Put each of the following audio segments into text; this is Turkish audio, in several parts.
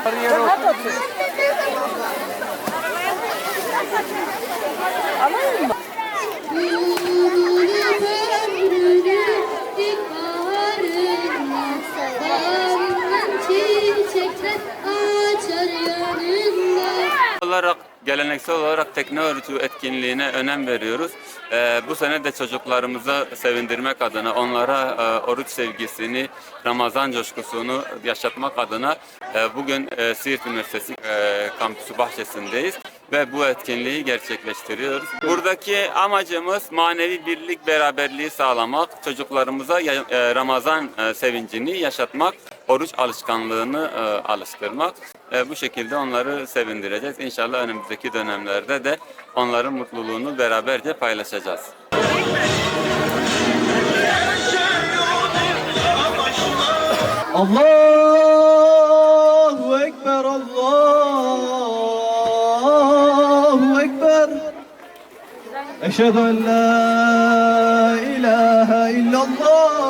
Açar yanında. Olarak geleneksel olarak teknoloji etkinliğine önem veriyoruz. Ee, bu sene de çocuklarımıza sevindirmek adına, onlara e, oruç sevgisini, Ramazan coşkusunu yaşatmak adına e, bugün e, Siirt Üniversitesi e, kampüsü bahçesindeyiz ve bu etkinliği gerçekleştiriyoruz. Buradaki amacımız manevi birlik, beraberliği sağlamak, çocuklarımıza e, Ramazan e, sevincini yaşatmak, oruç alışkanlığını e, alıştırmak. E, bu şekilde onları sevindireceğiz. İnşallah önümüzdeki dönemlerde de onların mutluluğunu beraberce paylaşacağız. Allahu Ekber, Allahu Ekber. Eşhedü en la ilahe illallah.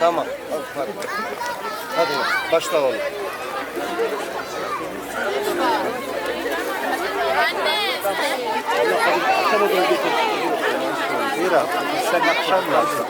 Tamam. Hadi, hadi başla oğlum. Zira sen akşam lazım.